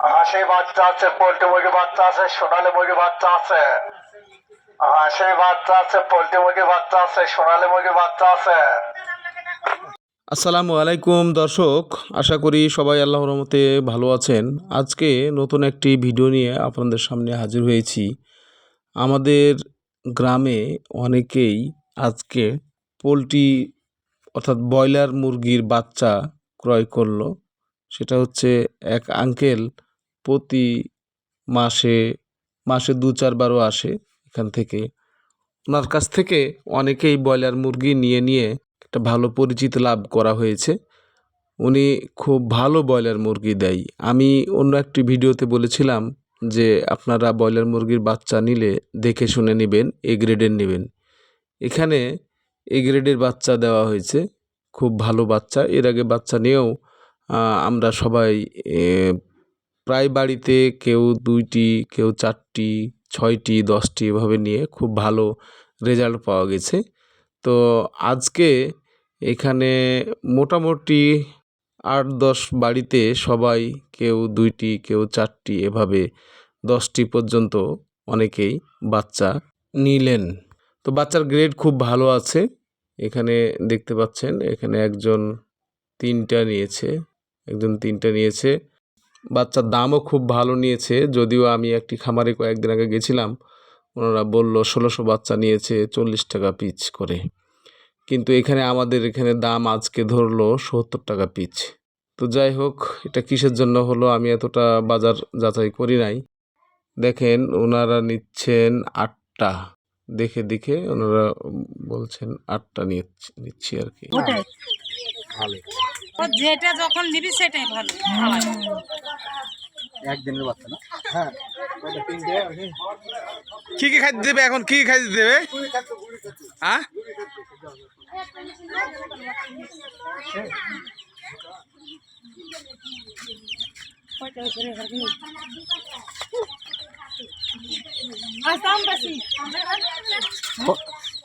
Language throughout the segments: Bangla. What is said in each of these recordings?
হাসি বাচ্চা আছে, পোল্ট্রি মুরগি বাচ্চা আছে, সোনালী মুরগি বাচ্চা আছে। হাসি বাচ্চা আছে, পোল্ট্রি মুরগি বাচ্চা আছে, সোনালী মুরগি বাচ্চা আছে। আসসালামু আলাইকুম দর্শক, আশা করি সবাই আল্লাহর রহমতে ভালো আছেন। আজকে নতুন একটি ভিডিও নিয়ে আপনাদের সামনে হাজির হয়েছি। আমাদের গ্রামে অনেকেই আজকে পোলট্রি, অর্থাৎ ব্রয়লার মুরগির বাচ্চা ক্রয় করল। সেটা হচ্ছে এক আঙ্কেল প্রতি মাসে মাসে দু চারবারও আসে এখান থেকে। ওনার কাছ থেকে অনেকেই ব্রয়লার মুরগি নিয়ে নিয়ে একটা ভালো পরিচিত লাভ করা হয়েছে। উনি খুব ভালো ব্রয়লার মুরগি দেয়। আমি অন্য একটি ভিডিওতে বলেছিলাম যে, আপনারা ব্রয়লার মুরগির বাচ্চা নিলে দেখে শুনে নেবেন, এ গ্রেডের নেবেন। এখানে এ গ্রেডের বাচ্চা দেওয়া হয়েছে, খুব ভালো বাচ্চা। এর আগে বাচ্চা নিয়েও আমরা সবাই প্রায় বাড়িতে কেউ দুইটি, কেউ চারটি, ছয়টি, দশটি এভাবে নিয়ে খুব ভালো রেজাল্ট পাওয়া গেছে। তো আজকে এখানে মোটামুটি আট, দশ বাড়িতে সবাই কেউ দুইটি, কেউ চারটি এভাবে দশটি পর্যন্ত অনেকেই বাচ্চা নিলেন। তো বাচ্চার গ্রেড খুব ভালো আছে। এখানে দেখতে পাচ্ছেন, এখানে একজন তিনটা নিয়েছে, একজন তিনটা নিয়েছে। বাচ্চার দামও খুব ভালো নিয়েছে যদিও আমি একটি খামারে কয়েকদিন আগে গেছিলাম ওনারা বলল ষোলোশো বাচ্চা নিয়েছে চল্লিশ টাকা পিচ করে। কিন্তু এখানে আমাদের এখানে দাম আজকে ধরলো সত্তর টাকা পিচ। তো যাই হোক এটা কিসের জন্য হলো আমি এতটা বাজার যাচাই করি নাই। দেখেন ওনারা নিচ্ছেন আটটা। দেখে দেখে ওনারা বলছেন আটটা নিচ্ছি নিচ্ছি আর কি। যেটা যখন নিবি সেটাই ভালো। একদিনের বাচ্চা না? কি কি খাদ্য দেবে এখন? কি কি খাদ্য দেবে? হ্যাঁ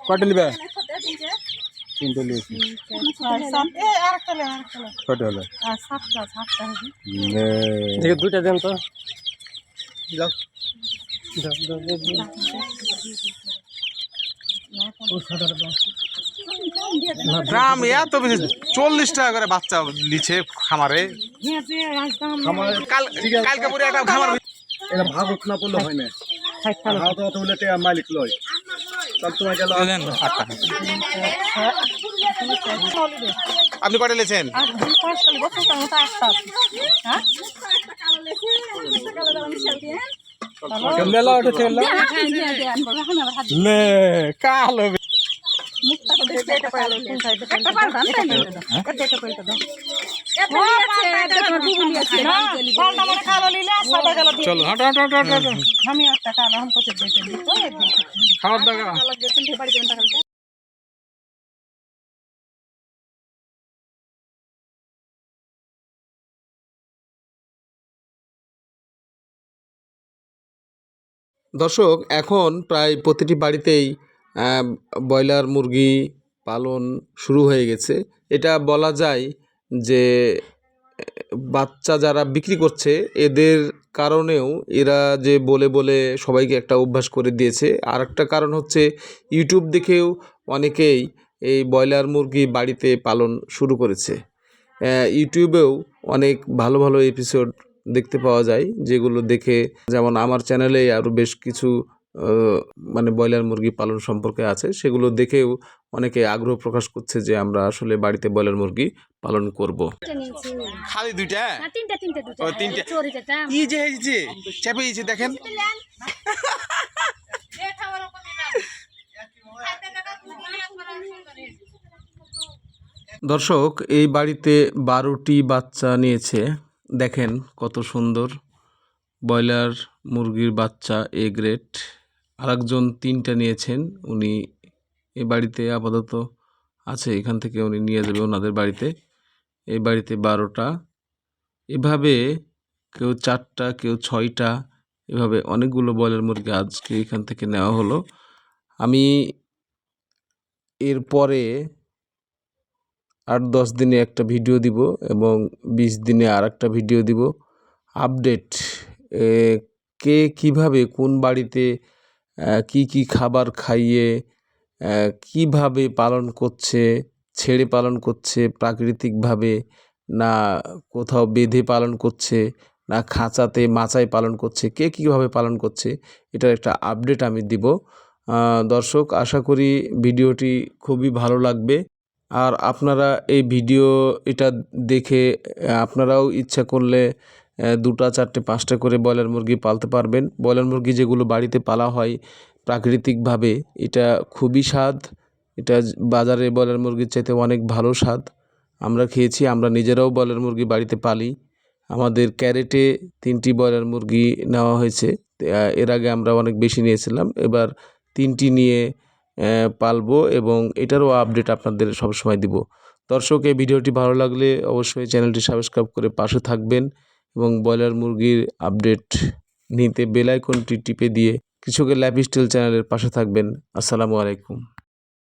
কয়টা নিবে? তিনটে নিয়েছি। এ, আরেকটা লে, আরেকটা লে। কয়টা হলো আর সাতটা, সাতটা হবে। দেখে দুইটা দেন তো। দাম এত বেশি চল্লিশ টাকা করে বাচ্চা লিছে খামারে। হ্যাঁ, কালকে পরে একটা খামার এটা ভাগ না পড়লে হয় না। হাত মালিক লয়। আপনি কটা লেছেন। হ্যাঁ? কালো দর্শক এখন প্রায় প্রতিটি বাড়িতেই ব্রয়লার মুরগি পালন শুরু হয়ে গেছে। এটা বলা যায় যে, বাচ্চা যারা বিক্রি করছে, এদের কারণেও এরা যে বলে বলে সবাইকে একটা অভ্যাস করে দিয়েছে। আর একটা কারণ হচ্ছে, ইউটিউব দেখেও অনেকেই এই ব্রয়লার মুরগি বাড়িতে পালন শুরু করেছে। ইউটিউবেও অনেক ভালো ভালো এপিসোড দেখতে পাওয়া যায়, যেগুলো দেখে যেমন আমার চ্যানেলে আরও বেশ কিছু মানে ব্রয়লার মুরগি পালন সম্পর্কে আছে সেগুলো দেখেও অনেকে আগ্রহ প্রকাশ করছে যে আমরা আসলে বাড়িতে ব্রয়লার মুরগি পালন করব। খালি দুইটা? তিনটা তিনটা ও তিনটে। চোরে যেটা। ই যে হয়েছে চেপে গেছে দেখেন। দর্শক এই বাড়িতে বারোটি বাচ্চা নিয়েছে। দেখেন কত সুন্দর ব্রয়লার মুরগির বাচ্চা এ গ্রেড। আরেকজন তিনটা নিয়েছেন, উনি এ বাড়িতে আপাতত আছে, এখান থেকে উনি নিয়ে যাবে ওনাদের বাড়িতে। এই বাড়িতে বারোটা। এভাবে কেউ চারটা, কেউ ছয়টা, এভাবে অনেকগুলো ব্রয়লার মুরগি আজকে এখান থেকে নেওয়া হলো। আমি এরপরে আট দশ দিনে একটা ভিডিও দিব এবং বিশ দিনে আর একটা ভিডিও দিব। আপডেট কে কীভাবে কোন বাড়িতে কি কি খাবার খাইয়ে কীভাবে পালন করছে, ছেড়ে পালন করছে, প্রাকৃতিকভাবে না কোথাও বেঁধে পালন করছে, না খাঁচাতে মাচায় পালন করছে, কে কীভাবে পালন করছে, এটার একটা আপডেট আমি দিব। দর্শক, আশা করি ভিডিওটি খুবই ভালো লাগবে। আর আপনারা এই ভিডিও এটা দেখে আপনারাও ইচ্ছা করলে দুটা, চারটে, পাঁচটা করে ব্রয়লার মুরগি পালতে পারবেন। ব্রয়লার মুরগি যেগুলো বাড়িতে পালা হয়, প্রাকৃতিকভাবে এটা খুবই স্বাদ। এটা বাজারে ব্রয়লার মুরগির চাইতে অনেক ভালো স্বাদ। আমরা খেয়েছি, আমরা নিজেরাও ব্রয়লার মুরগি বাড়িতে পালি। আমাদের ক্যারেটে তিনটি ব্রয়লার মুরগি নেওয়া হয়েছে। এর আগে আমরা অনেক বেশি নিয়েছিলাম। এবার তিনটি নিয়ে পালবো এবং এটারও আপডেট আপনাদের সবসময় দিব। দর্শক, এই ভিডিওটি ভালো লাগলে অবশ্যই চ্যানেলটি সাবস্ক্রাইব করে পাশে থাকবেন। এবং ব্রয়লার মুরগির আপডেট নিতে বেল আইকনটি টিপে দিয়ে কৃষকের লাইফ স্টাইল চ্যানেলের পাশে থাকবেন। আসসালামু আলাইকুম।